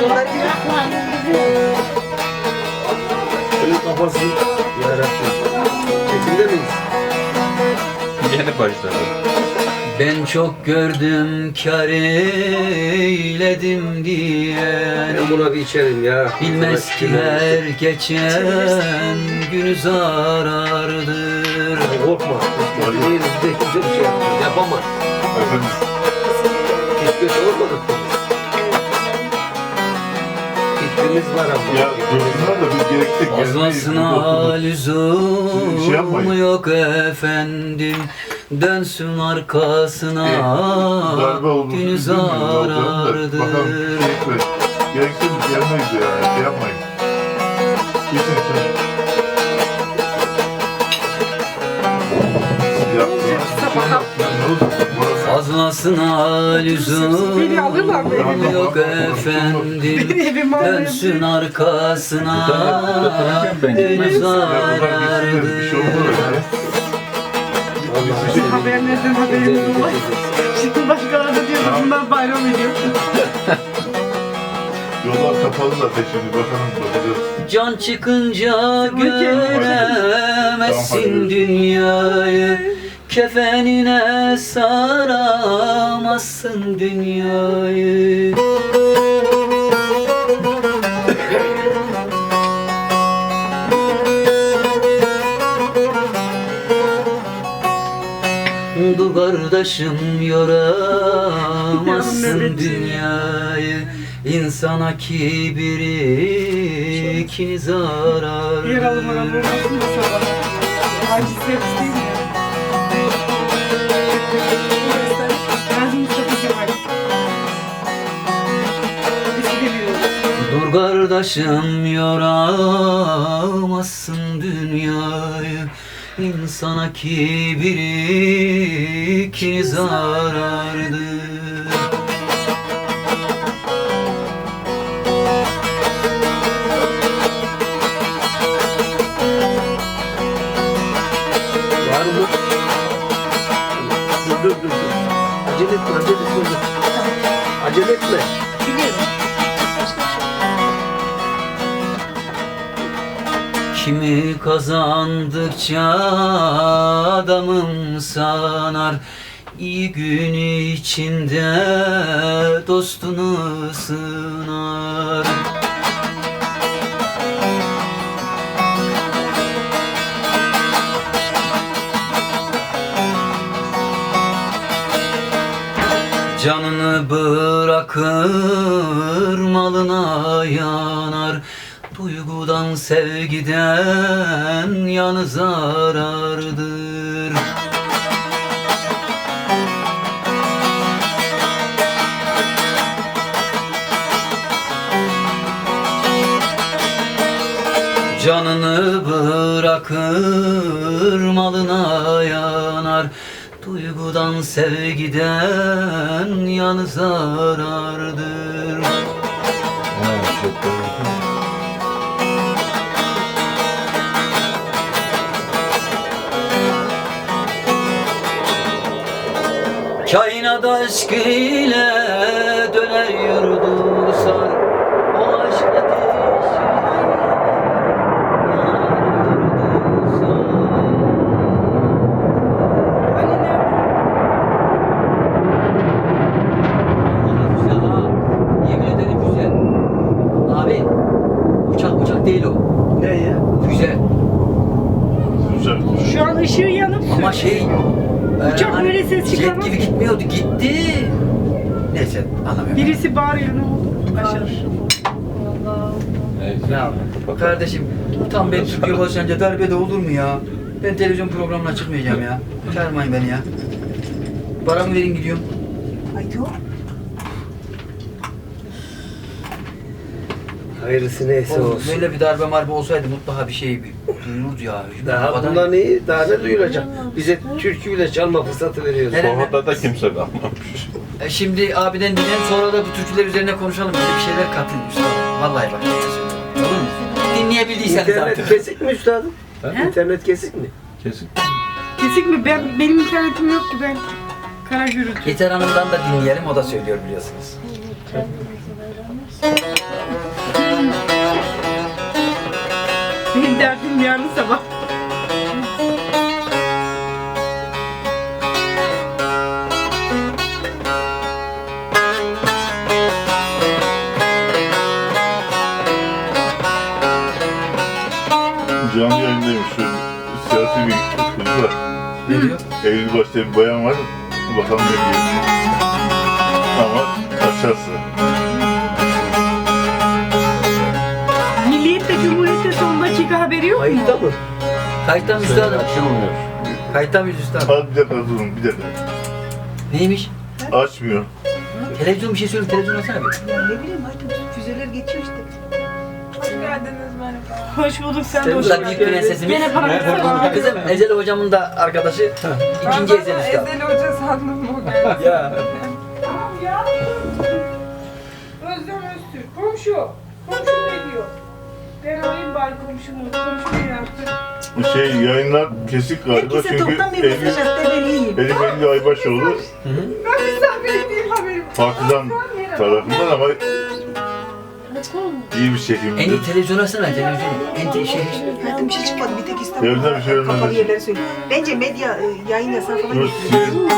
soruları ya. Senin kafası yarattı. Çekimde miyiz? Yeni başladı. Ben çok gördüm kar eyledim diye Ben buna bir içerim ya. Bilmez ki her geçen günü zarardır Korkma. Değiliz de kimse bir şey yapmaz. Yapamaz. Efendim, Fikrimiz var ama. ya dursunlar da biz gerekli Fazlasına lüzum Şey yok efendim Dönsün arkasına darbe olmuş. günü zarardır Bakalım gerekli. Gereksiz gelmeyiz ya. Şey yapmayın. Fazlasına lüzum yok efendim. Dönsün arkasına. Şey olmaz. Zarardır Bizim Haberlerden haberimiz olmaz. Şimdi başkaları da diyor bunlar bayram ediyor. Yollar kapalı zaten şimdi bakalım bakacağız. Can çıkınca göremezsin dünyayı Kefenine saramazsın dünyayı Du kardeşim yoramazsın dünyayı İnsana kibiri kini zarar Yer aram olmasın da sabah. Kardeşim yoramazsın dünyayı İnsana kibiri kini zarardır? Dur dur dur. Acele etme acele etme. Acele etme. Kimi kazandıkça adamım sanar. İyi gün içinde dostunu sınar Canını bırakır malına yanar Duygudan sevgiden yanı zarardır Canını bırakır malına yanar. Duygudan sevgiden yanı zarardır Kainat aşk ile döner yurdu sar O aşk Hani. Abi uçak uçak değil o. Ne ya? Güzel. Güzel. Şu an ışığı yanıp Ama şey... Uçak hani böyle ses Jet çıkarmaz gibi ki. gitmiyordu. Gitti. Neyse anlamıyorum. birisi bağırıyor ne oldu? Aşağı. Ya kardeşim tam ben Türkiye başlayınca darbede olur mu ya? Ben televizyon programına çıkmayacağım ya. Çağırmayın beni ya. Paramı verin gidiyorum. Ay yok. Hayırlısı neyse Oğlum, olsun. böyle bir darbe marbe olsaydı mutlaka bir şey duyulurdu ya. Bu Daha kadar- bundan iyi, daha ne duyulacak? Bize türkü bile çalma fırsatı veriyorsun. Sofrada da kimse kalmamış. E şimdi abiden dinleyelim sonra da bu türküler üzerine konuşalım. Bize bir şeyler katın Mustafa. Vallahi bak. Olur mu? Dinleyebildiyseniz İnternet artık. kesik mi üstadım? He? İnternet kesik mi? Kesin. Kesik mi? Ben, benim internetim yok ki ben. Kara gürültü. Yeter Hanım'dan da dinleyelim. O da söylüyor biliyorsunuz. Benim derdim yarın sabah. Canlı yayındayım şu siyasi bir kız var. Eylül başta bir bayan var. Bakalım ne diyeyim. Ama aşağısı. Haberi yok mu? Kayıtta mı? Kayıttan mı üstadım? açılmıyor. Kayıttan mıyız üstadım? Hadi bir dakika durun bir dakika. Neymiş? Açmıyor. Televizyon bir şey söyle, televizyon açsana bir. Ya ne bileyim artık füzeler geçiyor işte. Hoş geldiniz merhaba. Hoş bulduk sen de hoş da geldin. büyük prensesimiz. Gene bana. Kızım Ezel hocamın da arkadaşı. ikinci Ezel Ben. Ezel Hoca sandım bugün. Ya. Tamam ya. Özlem Öztürk. Komşu. Komşu ne diyor? Ben bari komşumu. Yaptı? Şey yayınlar kesik galiba Herkese çünkü toptan bir Elif, mesaj attı ben iyiyim. Elif Elli Aybaşoğlu Ben misafir haberim. Partizan tarafından ama iyi bir En çekimdi. iyi televizyon açsana televizyon. En iyi şey. Hayatım bir şey çıkmadı bir tek İstanbul'da. Evden bir şey ölmez. Kapalı yerleri söyle. Bence medya e, yayın yasağı falan Dur, getiriyor. sizin-